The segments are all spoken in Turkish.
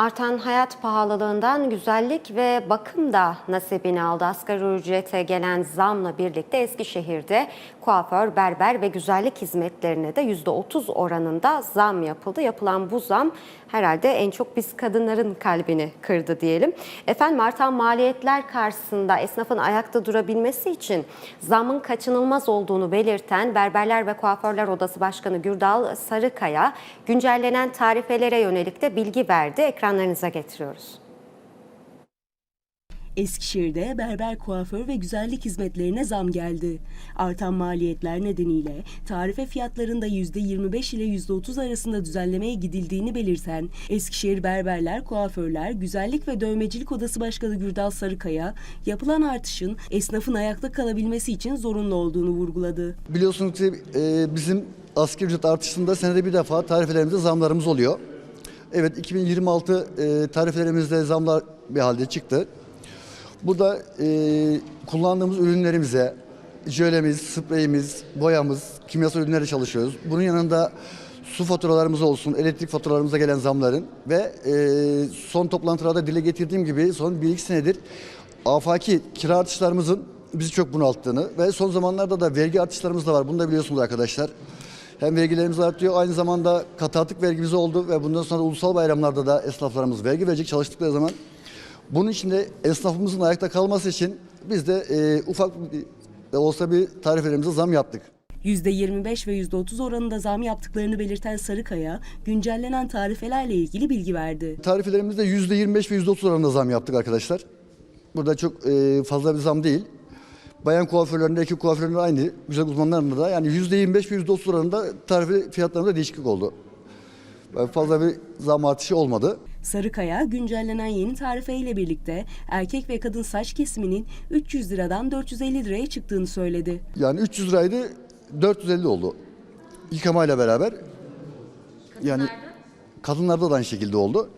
Artan hayat pahalılığından güzellik ve bakım da nasibini aldı. Asgari ücrete gelen zamla birlikte Eskişehir'de kuaför, berber ve güzellik hizmetlerine de %30 oranında zam yapıldı. Yapılan bu zam herhalde en çok biz kadınların kalbini kırdı diyelim. Efendim artan maliyetler karşısında esnafın ayakta durabilmesi için zamın kaçınılmaz olduğunu belirten Berberler ve Kuaförler Odası Başkanı Gürdal Sarıkaya güncellenen tarifelere yönelik de bilgi verdi. Ekranlarınıza getiriyoruz. Eskişehir'de berber, kuaför ve güzellik hizmetlerine zam geldi. Artan maliyetler nedeniyle tarife fiyatlarında %25 ile %30 arasında düzenlemeye gidildiğini belirten Eskişehir Berberler, Kuaförler, Güzellik ve Dövmecilik Odası Başkanı Gürdal Sarıkaya, yapılan artışın esnafın ayakta kalabilmesi için zorunlu olduğunu vurguladı. Biliyorsunuz ki e, bizim asgari ücret artışında senede bir defa tarifelerimize zamlarımız oluyor. Evet 2026 e, tarifelerimizde zamlar bir halde çıktı. Burada e, kullandığımız ürünlerimize jölemiz, spreyimiz, boyamız, kimyasal ürünlerle çalışıyoruz. Bunun yanında su faturalarımız olsun, elektrik faturalarımıza gelen zamların ve e, son toplantılarda dile getirdiğim gibi son bir iki senedir afaki kira artışlarımızın bizi çok bunalttığını ve son zamanlarda da vergi artışlarımız da var. Bunu da biliyorsunuz arkadaşlar. Hem vergilerimiz artıyor aynı zamanda katı vergimiz oldu ve bundan sonra ulusal bayramlarda da esnaflarımız vergi verecek çalıştıkları zaman. Bunun için de esnafımızın ayakta kalması için biz de e, ufak de olsa bir tarifelerimize zam yaptık. %25 ve %30 oranında zam yaptıklarını belirten Sarıkaya, güncellenen tarifelerle ilgili bilgi verdi. Tarifelerimizde %25 ve %30 oranında zam yaptık arkadaşlar. Burada çok e, fazla bir zam değil. Bayan kuaförlerinde, erkek kuaförlerinde aynı. Güzel uzmanlarında da yani %25 ve %30 oranında tarife fiyatlarında değişiklik oldu. Yani Fazla bir zam artışı olmadı. Sarıkaya güncellenen yeni tarife ile birlikte erkek ve kadın saç kesiminin 300 liradan 450 liraya çıktığını söyledi. Yani 300 liraydı 450 oldu. Yıkamayla beraber. Yani kadınlarda da aynı şekilde oldu.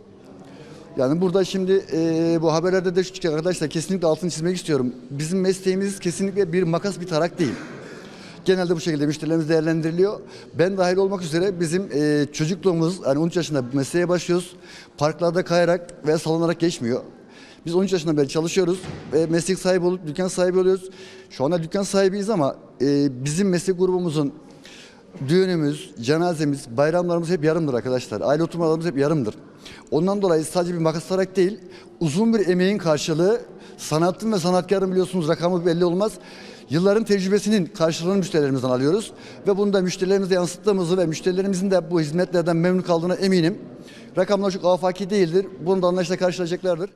Yani burada şimdi e, bu haberlerde de şu arkadaşlar kesinlikle altını çizmek istiyorum. Bizim mesleğimiz kesinlikle bir makas bir tarak değil. Genelde bu şekilde müşterilerimiz değerlendiriliyor. Ben dahil olmak üzere bizim e, çocukluğumuz hani 13 yaşında mesleğe başlıyoruz. Parklarda kayarak ve salınarak geçmiyor. Biz 13 yaşından beri çalışıyoruz ve meslek sahibi olup dükkan sahibi oluyoruz. Şu anda dükkan sahibiyiz ama e, bizim meslek grubumuzun düğünümüz, cenazemiz, bayramlarımız hep yarımdır arkadaşlar. Aile oturmalarımız hep yarımdır. Ondan dolayı sadece bir makas olarak değil, uzun bir emeğin karşılığı, sanatın ve sanatkarın biliyorsunuz rakamı belli olmaz. Yılların tecrübesinin karşılığını müşterilerimizden alıyoruz. Ve bunu da müşterilerimize yansıttığımızı ve müşterilerimizin de bu hizmetlerden memnun kaldığına eminim. Rakamlar çok afaki değildir. Bunu da anlayışla karşılayacaklardır.